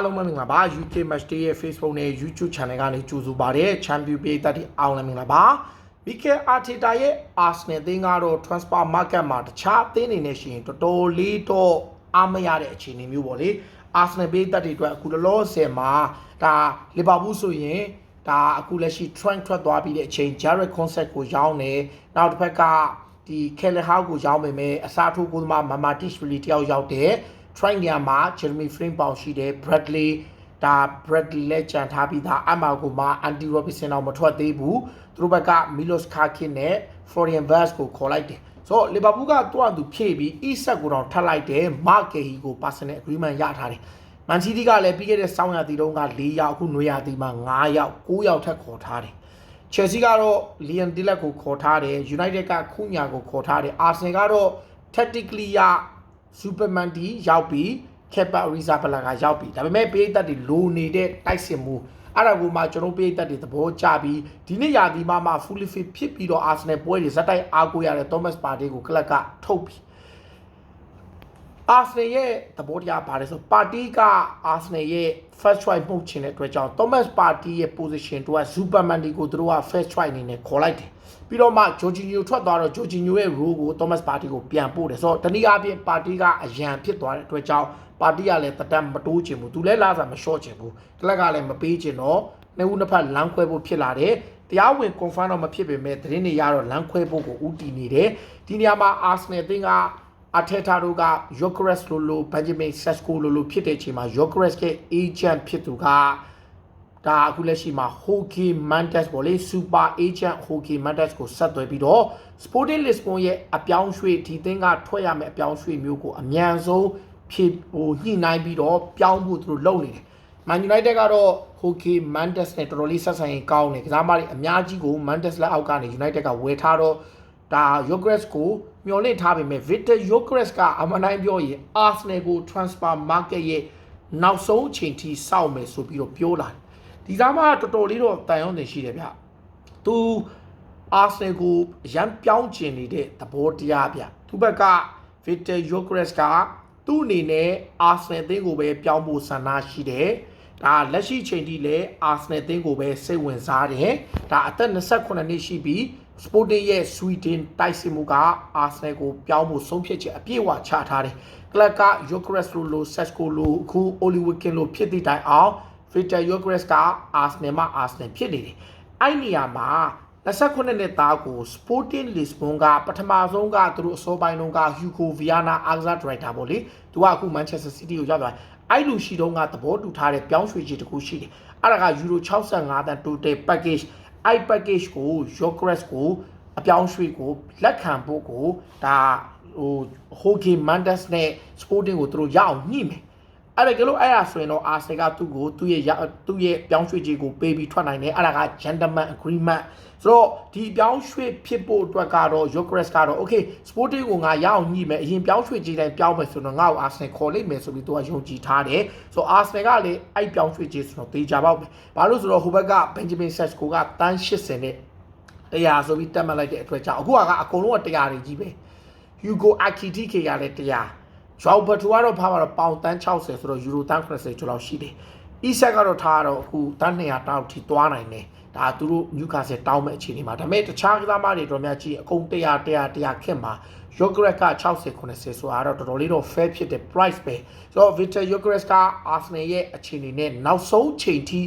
အားလုံးပဲမင်္ဂလာပါ UK Match Day ရဲ့ Facebook နဲ့ YouTube Channel ကနေကြိုဆိုပါရစေ Champion ပြည်သက်တွေအားလုံးမင်္ဂလာပါ Mikel Arteta ရဲ့ Arsenal အသင်းကတော့ transfer market မှာတခြားအသင်းတွေနဲ့ရှိရင်တော်တော်လေးတော့အားမရတဲ့အခြေအနေမျိုးပေါ့လေ Arsenal ပြည်သက်တွေအတွက်အခုလောလောဆယ်မှာဒါ Liverpool ဆိုရင်ဒါအခုလက်ရှိ Trent ထွက်သွားပြီးတဲ့အချိန် Jared Concept ကိုရောင်းတယ်နောက်တစ်ဖက်ကဒီ Kelly Howe ကိုရောင်းပေမဲ့အစားထိုးကိုသမား Mama Tishvili တယောက်ရောက်တယ် try နေရာမှာ Jeremy Frame ပေါင်ရှိတယ် Bradley ဒါ Bradley လက်ကြံထားပြီးသားအမာကိုမှ Andy Robertson တော့မထွက်သေးဘူးသူတို့ဘက်က Milos Karkin နဲ့ Florian Wirtz ကိုခေါ်လိုက်တယ်ဆိုတော့ Liverpool ကတွန်းသူဖြည့်ပြီး Isak ကိုတော့ထပ်လိုက်တယ် Mark Cahill ကို personal agreement ရထားတယ်မန်စီးတီးကလည်းပြီးခဲ့တဲ့စောင်းရာသီတုန်းက၄ယောက်အခုနွေရာသီမှာ9ယောက်9ယောက်ထပ်ခေါ်ထားတယ် Chelsea ကတော့ Liam Delap ကိုခေါ်ထားတယ် United ကခုညာကိုခေါ်ထားတယ် Arsenal ကတော့ tactically ရ Superman တီရောက်ပြီး Kepa Arrizabalaga ကရောက်ပြီးဒါပေမဲ့ပေးသက်တွေလိုနေတဲ့တိုက်စင်မှုအဲ့ဒါကိုမှကျွန်တော်ပေးသက်တွေသဘောကျပြီးဒီနေ့ရာသီမှာမှ fully fit ဖြစ်ပြီးတော့ Arsenal ပွဲတွေဇက်တိုက်အားကိုရတဲ့ Thomas Partey ကိုကလပ်ကထုတ်ပြီး အာဆနယ်ရဲ့သဘောတရားပါတယ်ဆိုပါတီကအာဆနယ်ရဲ့ first choice မှုတ်ချင်တဲ့အတွက်ကြောင့် Thomas Party ရဲ့ position တို့က Superman ဒီကိုသူတို့က first choice အနေနဲ့ခေါ်လိုက်တယ်ပြီးတော့မှ Jorginho ထွက်သွားတော့ Jorginho ရဲ့ role ကို Thomas Party ကိုပြန်ပို့တယ်ဆိုတော့တနည်းအားဖြင့်ပါတီကအရန်ဖြစ်သွားတဲ့အတွက်ကြောင့်ပါတီကလည်းတတမတိုးချင်ဘူးသူလည်းလာစားမလျှော့ချင်ဘူးတလက်ကလည်းမပေးချင်တော့နှစ်ဦးနှစ်ဖက်လမ်းခွဲဖို့ဖြစ်လာတယ်တရားဝင် confirm တော့မဖြစ်ပေမဲ့သတင်းတွေရတော့လမ်းခွဲဖို့ကိုဦးတည်နေတယ်ဒီနေရာမှာ Arsenal အသင်းက အထက်ထားတို့က Yokres လိုလို Benjamin Sesko လိုလိုဖြစ်တဲ့အချိန်မှာ Yokres ရဲ့ agent ဖြစ်သူကဒါအခုလက်ရှိမှာ Hockey Mantas ပေါ့လေ Super Agent Hockey Mantas ကိုဆက်သွယ်ပြီးတော့ Sporting Lisbon ရဲ့အပြောင်းရွှေ့ဒီသင်းကထွက်ရမယ့်အပြောင်းရွှေ့မျိုးကိုအမြန်ဆုံးဖြစ်ဟိုညှိနှိုင်းပြီးတော့ပြောင်းဖို့သူတို့လုပ်နေတယ် Man United ကတော့ Hockey Mantas နဲ့တော်တော်လေးဆက်ဆံရေးကောင်းတယ်ကစားမတွေအများကြီးကို Mantas လက်အောက်ကနေ United ကဝယ်ထားတော့ ဒါ Yogres ကိုမျှော်လင့်ထားပေမဲ့ Victor Yogres ကအမှန်တိုင်းပြောရင် Arsenal ကို transfer market ရဲ့နောက်ဆုံးအချိန်ထိစောင့်မယ်ဆိုပြီးတော့ပြောလာတယ်ဒီသားမကတော်တော်လေးတော့တန်ရုံးတင်ရှိတယ်ဗျသူ Arsenal ကိုရန်ပြောင်းကျင်နေတဲ့သဘောတရားဗျသူဘက်က Victor Yogres ကသူ့အနေနဲ့ Arsenal အသင်းကိုပဲပြောင်းဖို့ဆန္ဒရှိတယ်ဒါလက်ရှိချိန်ထိလည်း Arsenal အသင်းကိုပဲစိတ်ဝင်စားတယ်ဒါအသက်28နှစ်ရှိပြီး Sporting ရဲ့ Sweden တိုက်စစ်မှုက Arsenal ကိုပြောင်းဖို့ဆုံးဖြတ်ချက်အပြည့်အဝချထားတယ်ကလပ်က Yogres လိုလို Sesko လိုအခု Oli Watkins လိုဖြစ်သည့်တိုင်အောင် Victor Yogres က Arsenal မှာ Arsenal ဖြစ်နေတယ်အဲ့နေရာမှာ29နှစ်သားကို Sporting Lisbon ကပထမဆုံးကသူတို့အစောပိုင်းတုန်းက Hugo Viana အားကစားဒရိုက်တာပေါ့လေသူကအခု Manchester City ကိုရောက်သွားတယ်အဲ့လူရှိတုန်းကသဘောတူထားတဲ့ပြောင်းရွှေ့ခြင်းတစ်ခုရှိတယ်အဲ့ဒါက Euro 65တန် total package အဲ့ package ကို Yogres ကိုအပြောင်းရွှေ့ကိုလက်ခံဖို့ကိုဒါဟို Hockey Mandas နဲ့ Sporting ကိုသူတို့ရအောင်ညှိမယ် အဲ့ဒါကလို့အဲ့ဒါဆိုရင်တော့ Arsenal ကသူ့ကိုသူ့ရဲ့သူ့ရဲ့ပြောင်းရွှေ့ခြင်းကိုပေးပြီးထွက်နိုင်တယ်အဲ့ဒါက gentleman agreement ဆိုတော့ဒီပြောင်းရွှေ့ဖြစ်ဖို့အတွက်ကတော့ Yogres ကတော့ okay Sporting ကိုငါရအောင်ညှိမယ်အရင်ပြောင်းရွှေ့ခြင်းတိုင်းပြောင်းမယ်ဆိုတော့ငါ့ကို Arsenal ခေါ်လိုက်မယ်ဆိုပြီးသူကယုံကြည်ထားတယ်ဆိုတော့ Arsenal ကလည်းအဲ့ပြောင်းရွှေ့ခြင်းဆိုတော့တေချာပေါက်ပဲဘာလို့ဆိုတော့ဟိုဘက်က Benjamin Sesko ကတန်း80နဲ့100ဆိုပြီးတက်မှတ်လိုက်တဲ့အတွက်ကြောင့်အခုကအကုန်လုံးက100တွေကြီးပဲ Hugo Akitike ကလည်း100 ဂျောက်ဘတ်ထူကတော့ဖားပါတော့ပေါင်တန်း60ဆိုတော့ယူရိုတန်း90ကျော်လောက်ရှိတယ်။ Isak ကတော့ထားတော့အခုတန်း200တောက်ထိသွားနိုင်တယ်။ဒါသူတို့ Newcastle တောင်းမဲ့အခြေအနေမှာဒါပေမဲ့တခြားကစားမတွေတော်များကြီးအကုန်100 100 100ခက်မှာ Yogres က60 90ဆိုတာတော့တော်တော်လေးတော့ fair ဖြစ်တဲ့ price ပဲ။ဆိုတော့ Victor Yogres က Arsenal ရဲ့အခြေအနေနဲ့နောက်ဆုံးချိန်ထိ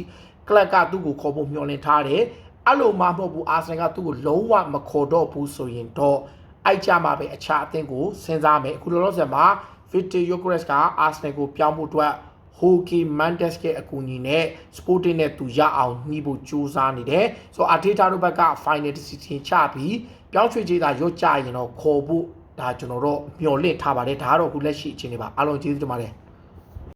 ကလပ်ကသူ့ကိုခေါ်ဖို့မျှော်လင့်ထားတယ်။အဲ့လိုမှမဟုတ်ဘူး Arsenal ကသူ့ကိုလုံးဝမခေါ်တော့ဘူးဆိုရင်တော့အိုက်ကြမှာပဲအခြားအသင်းကိုစဉ်းစားမယ်အခုလောလောဆယ်မှာ Victor Yogres က Arsenal ကိုပြောင်းဖို့အတွက် Hockey Mandas ရဲ့အကူအညီနဲ့ Sporting နဲ့သူရအောင်ညှိဖို့ကြိုးစားနေတယ်။ဆိုတော့ Arteta တို့ဘက်က final decision ချပြီးပြောင်းရွှေ့ကြေးသာရွတ်ကြရင်တော့ခေါ်ဖို့ဒါကျွန်တော်တို့မျှော်လင့်ထားပါတယ်။ဒါကတော့အခုလက်ရှိအခြေအနေပါအားလုံးကျေးဇူးတင်ပါတယ်။